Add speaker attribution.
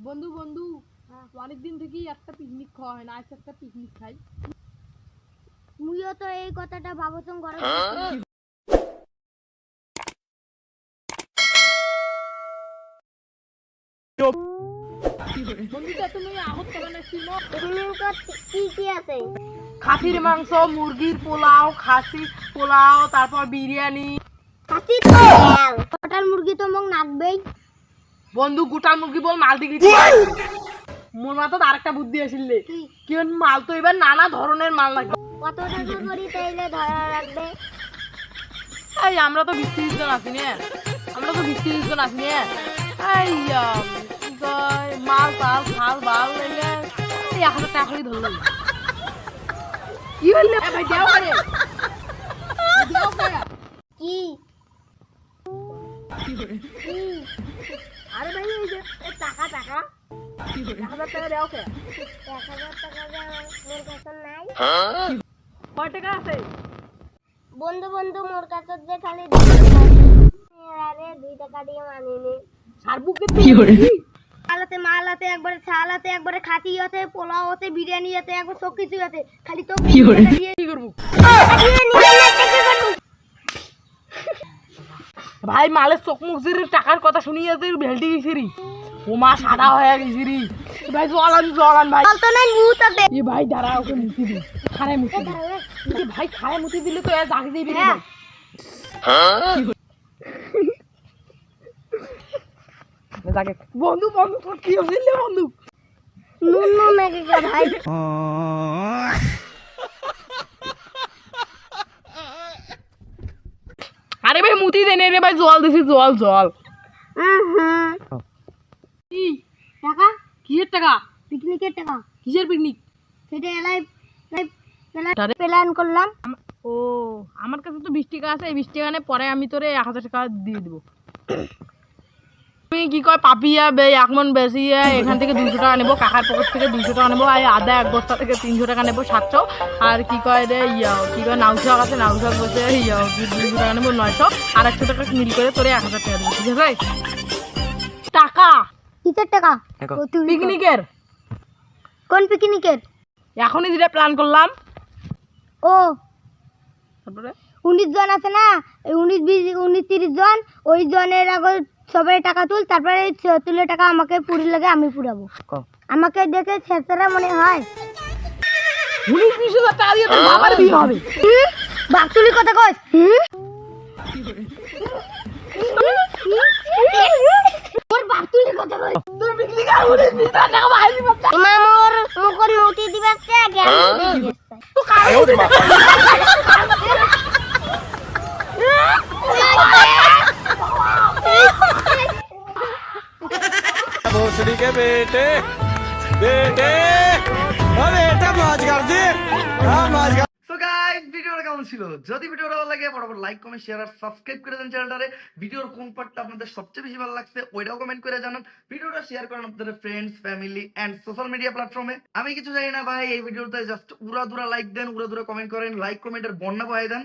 Speaker 1: বন্ধু বন্ধু অনেকদিন থেকেই একটা পিকনিক খাওয়া হয় না আজকে একটা পিকনিক খাই।
Speaker 2: মুইও তো এই কথাটা করে
Speaker 1: তুমি আহত করে খাসির মাংস মুরগির পোলাও খাসি পোলাও তারপর বিরিয়ানি
Speaker 2: খাসি তো কটার মুরগি তো মগ নাকবেই
Speaker 1: বন্ধু গোটা মুরগি বল মাল দিকে মোর মাথায় আরেকটা বুদ্ধি আসিলে
Speaker 2: কি
Speaker 1: মাল তো এবার নানা ধরনের মাল লাগবে।
Speaker 2: কত টাকা করি তাইলে ধরা রাখবে
Speaker 1: এই আমরা তো বিশ তিরিশ জন আছি নে। আমরা তো বিশ তিরিশ জন আছি নে। এই আম, কি কয় মাল টাল খাল বাল এলে। এই এক হাজার টাকা করে ধরলো। কি এ ভাই দেও করে
Speaker 2: কি?
Speaker 1: আরে ভাই এই যে টাকা টাকা। এক হাজার টাকা দেও কে
Speaker 2: এক হাজার টাকা মোর কাছে নাই
Speaker 1: কয় টাকা আছে?
Speaker 2: বন্ধু বন্ধু মোর কাছে যে খালি টাকা। আরে দুই টাকা দিয়ে মানিনি
Speaker 1: সারবুকে
Speaker 2: একবারে ছাল আছে একবারে পোলাও আছে বিরিয়ানি আছে একবার সব কিছু আছে। খালি তো
Speaker 1: কি করব? ভাই মালের চোখ মুখ জিরির টাকার কথা শুনিয়ে তুই ভেলটি গেছিরি ও মা সাদা হয়ে গেছিরি। ভাই জল আন জল ভাই।
Speaker 2: তো নাই মুত আছে
Speaker 1: এ ভাই দাঁড়া ওকে মুতি দি। খারে মুতি দি। এ ভাই খারে মুতি দিলে তো এ জাগে দিবি রে ভাই। জাগে। বন্ধু বন্ধু তোর কি হইছিল বন্ধু।
Speaker 2: নুন নুন গেছে ভাই
Speaker 1: আরে ভাই মুতি দেনে রে ভাই জল দিছি জল জল। কি
Speaker 2: টাকা?
Speaker 1: কিসের টাকা?
Speaker 2: পিকনিকের টাকা।
Speaker 1: কিসের পিকনিক?
Speaker 2: সেটা এলাই প্ল্যান করলাম।
Speaker 1: ও আমার কাছে তো বিশ টাকা আছে এই বিশ টাকা পরে আমি তোরে এক হাজার টাকা দিয়ে দিব। তুমি কি কয় পাপিয়া বে এক মন বেশি এখান থেকে দুশো টাকা নেব কাকার পকেট থেকে দুশো টাকা নেব আর আদা এক বস্তা থেকে তিনশো টাকা নেব সাতশো আর কি কয় রে ইয়া কি কয় নাউ শাক আছে নাউ শাক বলছে ইয়া দুশো টাকা নেব নয়শো। আর একশো টাকা মিল করে তোরে এক হাজার টাকা দেবো ঠিক আছে? টাকা!
Speaker 2: কিসের টাকা?
Speaker 1: পিকনিকের।
Speaker 2: কোন পিকনিকের?
Speaker 1: এখনই যেটা প্ল্যান করলাম।
Speaker 2: ও।
Speaker 1: তারপরে?
Speaker 2: উনিশ জন আছে না? উনিশ বিশ উনিশ তিরিশ জন ওই জনের আগে সবাই টাকা তুল তারপরে তুলে টাকা আমাকে পুরি লাগে আমি পুরাবো। আমাকে দেখে ছেঁচড়া মনে হয়
Speaker 1: উনিশ বিশ হাজার টাকা দিয়ে তোর বাবার বিয়ে হবে।
Speaker 2: বাকতুলি কথা
Speaker 1: পিকনিক আর
Speaker 3: बेटे बेटे हाँ बेटा मौज कर दे हाँ मौज कर
Speaker 4: সো গাইস ভিডিওটা কেমন ছিল যদি ভিডিওটা ভালো লাগে ফটাফট লাইক কমেন্ট শেয়ার আর সাবস্ক্রাইব করে দেন চ্যানেলটারে ভিডিওর কোন পার্টটা আপনাদের সবচেয়ে বেশি ভালো লাগছে ওইটাও কমেন্ট করে জানান ভিডিওটা শেয়ার করেন আপনাদের friends family and social media প্ল্যাটফর্মে আমি কিছু জানি না ভাই এই ভিডিওতে জাস্ট উড়া দুরা লাইক দেন উড়া দুরা কমেন্ট করেন লাইক কমেন্টের বন্যা পাই দেন